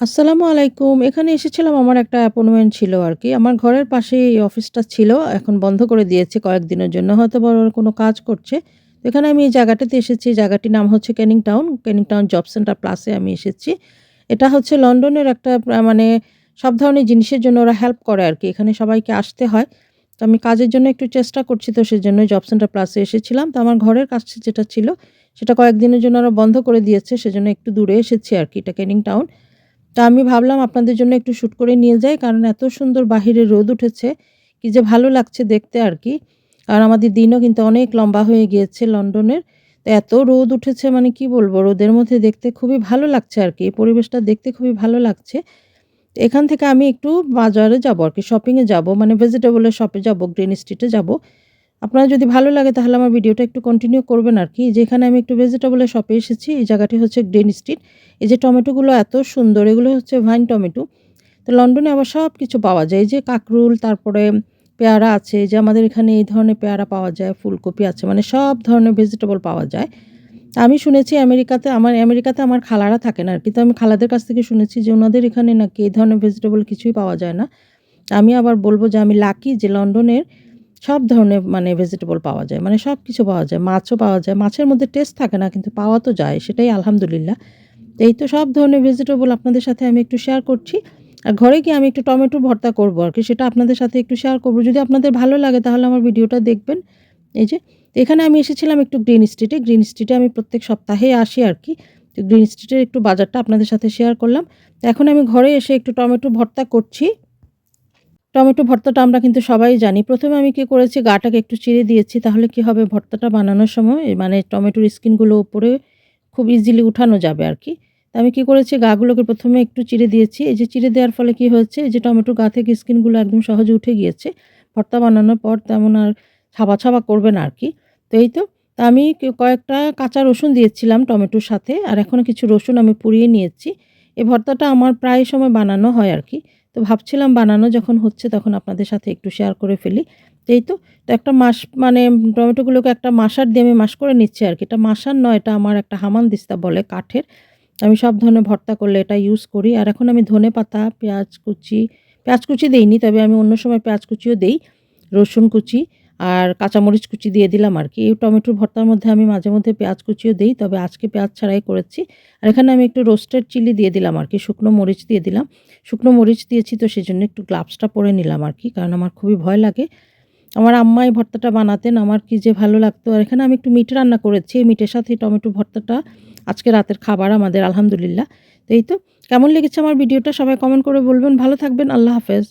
আসসালামু আলাইকুম। এখানে এসেছিলাম, আমার একটা অ্যাপয়েন্টমেন্ট ছিল আর কি আমার ঘরের পাশেই এই অফিসটা ছিল। এখন বন্ধ করে দিয়েছে কয়েকদিনের জন্য। হয়তোবা ওরা কোনো কাজ করছে। তো এখানে আমি এই জায়গাটাতে এসেছি। জায়গাটির নাম হচ্ছে Canning town. Canning town job centre প্লাসে আমি এসেছি। এটা হচ্ছে লন্ডনের একটা মানে সব ধরনের জিনিসের জন্য ওরা হেল্প করে আর কি এখানে সবাইকে আসতে হয়। তো আমি কাজের জন্য একটু চেষ্টা করছি, তো সেজন্যই জব সেন্টার প্লাসে এসেছিলাম। তো আমার ঘরের কাছে যেটা ছিল, সেটা কয়েকদিনের জন্য ওরা বন্ধ করে দিয়েছে। সেজন্য একটু দূরে এসেছি আর কি এটা ক্যানিং টাউন। তো আমি ভাবলাম আপনাদের জন্য একটু শ্যুট করে নিয়ে যাই। কারণ এত সুন্দর বাহিরে রোদ উঠেছে। কি যে ভালো লাগছে দেখতে আর কি আর আমাদের দিনও কিন্তু অনেক লম্বা হয়ে গিয়েছে লন্ডনের। তো এত রোদ উঠেছে মানে কি বলব? রোদের মধ্যে দেখতে খুবই ভালো লাগছে আরকি। এই পরিবেশটা দেখতে খুবই ভালো লাগছে। এখান থেকে আমি একটু বাজারে যাব আর কি শপিংয়ে যাব। মানে ভেজিটেবলের শপে যাব, গ্রিন স্ট্রিটে যাব। আপনার যদি ভালো লাগে তাহলে আমার ভিডিওটা একটু কন্টিনিউ করবেন আরকি। যেখানে আমি একটু ভেজিটেবল এর শপে এসেছি। এই জায়গাটি হচ্ছে গ্রিন স্ট্রিট। এই যে টমেটোগুলো এত সুন্দর। এগুলো হচ্ছে ভাইন টমেটো। তো লন্ডনে আবার সব কিছু পাওয়া যায়। এই যে কাকরুল, তারপরে পেয়ারা আছে। যে আমাদের এখানে এই ধরনের পেয়ারা পাওয়া যায়, ফুলকপি আছে। মানে সব ধরনের ভেজিটেবল পাওয়া যায়। আমি শুনেছি আমেরিকাতে আমার আমেরিকাতে আমার খালারা থাকেন আরকি। তো আমি খালাদের কাছ থেকে শুনেছি যে ওনাদের এখানে নাকি এই ধরনের ভেজিটেবল কিছুই পাওয়া যায় না। আমি আবার বলব যে আমি লাকি যে লন্ডনের সব ধরনের মানে ভেজিটেবল পাওয়া যায়। মানে সব কিছু পাওয়া যায়। মাছও পাওয়া যায়। মাছের মধ্যে টেস্ট থাকে না, কিন্তু পাওয়া তো যায়। সেটাই আলহামদুলিল্লাহ। এই তো সব ধরনের ভেজিটেবল আপনাদের সাথে আমি একটু শেয়ার করছি। আর ঘরে গিয়ে আমি একটু টমেটো ভর্তা করব আরকি। সেটা আপনাদের সাথে একটু শেয়ার করব যদি আপনাদের ভালো লাগে তাহলে আমার ভিডিওটা দেখবেন। এই যে, এখানে আমি এসেছিলাম একটু গ্রিন স্ট্রিটে। গ্রিন স্ট্রিটে আমি প্রত্যেক সপ্তাহে আসি আরকি। তো গ্রিন স্ট্রিটের একটু বাজারটা আপনাদের সাথে শেয়ার করলাম। এখন আমি ঘরে এসে একটু টমেটো ভর্তা করছি। টমেটো ভর্তাটা আমরা কিন্তু সবাই জানি। প্রথমে আমি কি করেছি গাটাকে একটু চিড়ে দিয়েছি। তাহলে কি হবে ভর্তাটা বানানোর সময় মানে টমেটোর স্কিনগুলো উপরে খুব ইজিলি উঠানো যাবে আরকি। তো আমি কি করেছি গাগুলোকে প্রথমে একটু চিড়ে দিয়েছি। এই যে চিড়ে দেওয়ার ফলে কি হয়েছে এই যে টমেটোর গা থেকে স্কিনগুলো একদম সহজে উঠে গিয়েছে। ভর্তা বানানোর পর তেমন আর ছাবা, ছাবা করবে না আর কি তো এই তো। আমি কয়েকটা কাঁচা রসুন দিয়েছিলাম টমেটোর সাথে। আর এখনও কিছু রসুন আমি পুড়িয়ে নিয়েছি। এই ভর্তাটা আমার প্রায় সময় বানানো হয় আরকি। তো ভাবছিলাম বানানো যখন হচ্ছে তখন আপনাদের সাথে একটু শেয়ার করে ফেলি। এই তো। তো একটা মাস মানে টমেটোগুলোকে একটা মাসার দিয়ে আমি মাস করে নিচ্ছি আর কি এটা মাসার নয় এটা আমার একটা হামান দিস্তা বলে কাঠের। আমি সব ধরনের ভর্তা করলে এটা ইউজ করি। আর এখন আমি ধনে পাতা পেঁয়াজ কুচি, পেঁয়াজ কুচি দেইনি তবে আমি অন্য সময় পেঁয়াজ কুচিও দেই। রসুন কুচি আর কাঁচামরিচ কুচি দিয়ে দিলাম আরকি। এই টমেটোর ভর্তার মধ্যে আমি মাঝে মধ্যে পেঁয়াজ কুচিও দিই, তবে আজকে পেঁয়াজ ছাড়াই করেছি। আর এখানে আমি একটু রোস্টেড চিলি দিয়ে দিলাম আর কি, শুকনো মরিচ দিয়ে দিলাম। শুকনো মরিচ দিয়েছি তো সেজন্য একটু গ্লাভসটা পরে নিলাম আর কি, কারণ আমার খুবই ভয় লাগে। আমার আম্মা এই ভর্তাটা বানাতেন। আমার কি যে ভালো লাগতো। আর এখানে আমি একটু মিট রান্না করেছি। এই মিটের সাথে টমেটো ভর্তাটা আজকে রাতের খাবার আমাদের, আলহামদুলিল্লাহ। তো এই তো। কেমন লেগেছে আমার ভিডিওটা সবাই কমেন্ট করে বলবেন। ভালো থাকবেন। আল্লাহ হাফেজ।